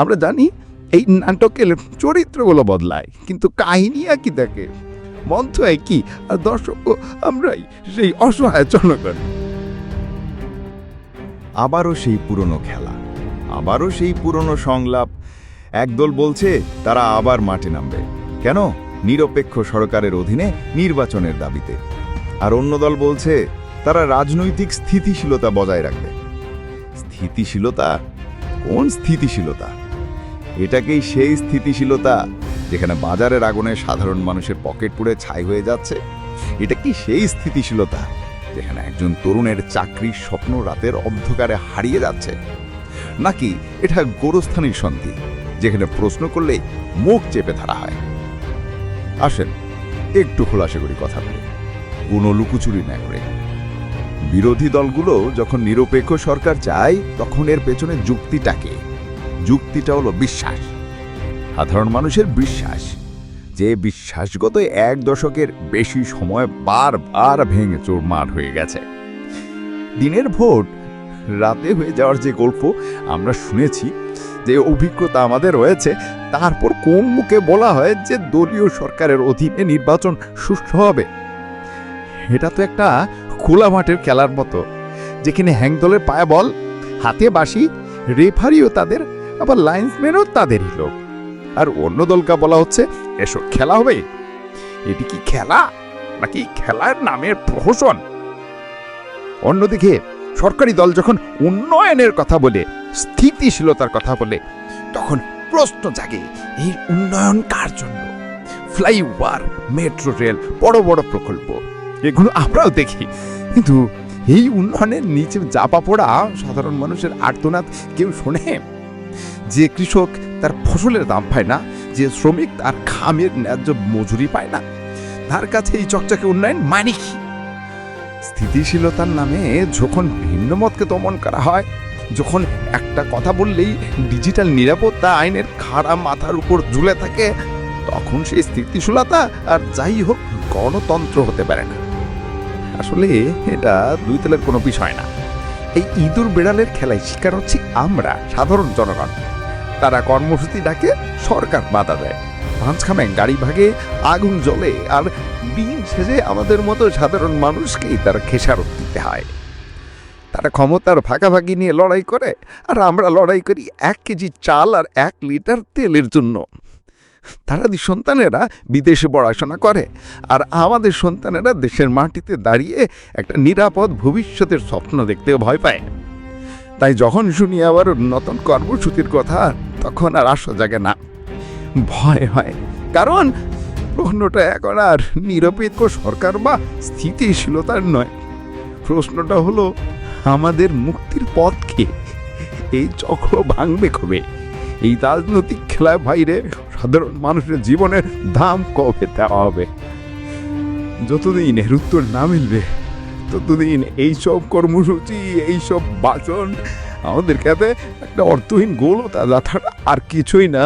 আমরা জানি এই নাটকের চরিত্রগুলো বদলায়, কিন্তু কাহিনী একই থাকে মন্থ একই, আর দর্শক আমরাই সেই অসহায় জনগণ। আবারও সেই পুরনো খেলা, আবারও সেই পুরনো সংলাপ। একদল বলছে, তারা আবার মাঠে নামবে। কেন? নিরপেক্ষ সরকারের অধীনে নির্বাচনের দাবিতে। আর অন্য দল বলছে, তারা রাজনৈতিক স্থিতিশীলতা বজায় রাখবে। স্থিতিশীলতা? কোন স্থিতিশীলতা? এটাকেই সেই স্থিতিশীলতা যেখানে বাজারের আগুনে সাধারণ মানুষের পকেট পুড়ে ছাই হয়ে যাচ্ছে। এটা কি সেই স্থিতিশীলতা যেখানে একজন তরুণের চাকরির স্বপ্ন রাতের অন্ধকারে হারিয়ে যাচ্ছে? নাকি এটা গোরস্থানীর সন্ধি যেখানে প্রশ্ন করলে মুখ চেপে ধরা হয়? আসেন, একটু খোলাসা করি কথা বলি। কোনো লুকুচুরি না করে। বিরোধী দলগুলো যখন নিরপেক্ষ সরকার চায় তখন এর পেছনে যুক্তিটাকে যুক্তিটা হলো বিশ্বাস। সাধারণ মানুষের বিশ্বাস, যে বিশ্বাসগত এক দশকের বেশি সময় বারবার ভেঙে চোরমার হয়ে গেছে। দিনের ভোট, রাতে হয়ে যাওয়ার যে গল্প আমরা শুনেছি, যে অভিজ্ঞতা আমাদের রয়েছে, তারপর কোন মুখে বলা হয় যে দলীয় সরকারের অধীনে নির্বাচন সুষ্ঠু হবে? এটা তো একটা খোলা মাঠের খেলার মতো, যেখানে হ্যাং দলের পায়ে বল, হাতে বাসি রেফারিও তাদের আবার লাইন্সম্যানও তাদেরই লোক। আর অন্য দলকে বলা হচ্ছে এসো খেলা হবে? এটি কি খেলা? নাকি খেলার নামের প্রহসন? অন্যদিকে, সরকারি দল যখন উন্নয়নের কথা বলে, স্থিতিশীলতার কথা বলে, তখন প্রশ্ন জাগে এই উন্নয়ন কার জন্য? ফ্লাইওভার, মেট্রো রেল, বড় বড় প্রকল্প, এগুলো আমরাও দেখি। কিন্তু এই উন্নয়নের নিচে চাপা পড়া সাধারণ মানুষের আর্তনাদ কেউ শোনে? যে কৃষক তার ফসলের দাম পায় না, যে শ্রমিক তার খামের ন্যায্য মজুরি পায় না। তার কাছে এই চকচকে উন্নয়ন মানে কি? স্থিতিশীলতার নামে যখন ভিন্ন মতকে দমন করা হয়, যখন একটা কথা বললেই ডিজিটাল নিরাপত্তা আইনের খাড়া মাথার উপর ঝুলে থাকে, তখন সেই স্থিতিশীলতা আর যাই হোক গণতন্ত্র হতে পারে না। আসলে এটা দুই তেলের কোনো বিষয় না। এই ইঁদুর বেড়ালের খেলায় শিকার হচ্ছি আমরা, সাধারণ জনগণ। তারা কর্মসূচি ডাকে সরকার বাধা দেয়। পাঁচখানে গাড়ি ভাগে, আগুন জ্বলে, আর দিন শেষে আমাদের মতো সাধারণ মানুষকেই তারা খেসারত দিতে হয়। তারা ক্ষমতার ভাগাভাগি নিয়ে লড়াই করে, আর আমরা লড়াই করি এক কেজি চাল আর এক লিটার তেলের জন্য। তারা সন্তানেরা বিদেশে পড়াশোনা করে, আর আমাদের সন্তানেরা দেশের মাটিতে দাঁড়িয়ে একটা নিরাপদ ভবিষ্যতের স্বপ্ন দেখতে ভয় পায়। তাই যখন শুনি আবার নতুন কর্মসূচির কথা তখন আর আশা জাগে না। ভয় হয়, কারণ প্রশ্নটা এখন আর নিরপেক্ষ সরকার বা স্থিতিশীলতার নয়। প্রশ্নটা হলো, আমাদের মুক্তির পথ কি? এই চক্র ভাঙবে কবে? এই রাজনৈতিক খেলায় বাইরে সাধারণ মানুষের জীবনের দাম কবে দেওয়া হবে? যতদিন এর উত্তর না মিলবে, ততদিন এইসব কর্মসূচি, এইসব বাচন আমাদের কাছে একটা অর্থহীন গোলতা যাত্রা আর কিছুই না।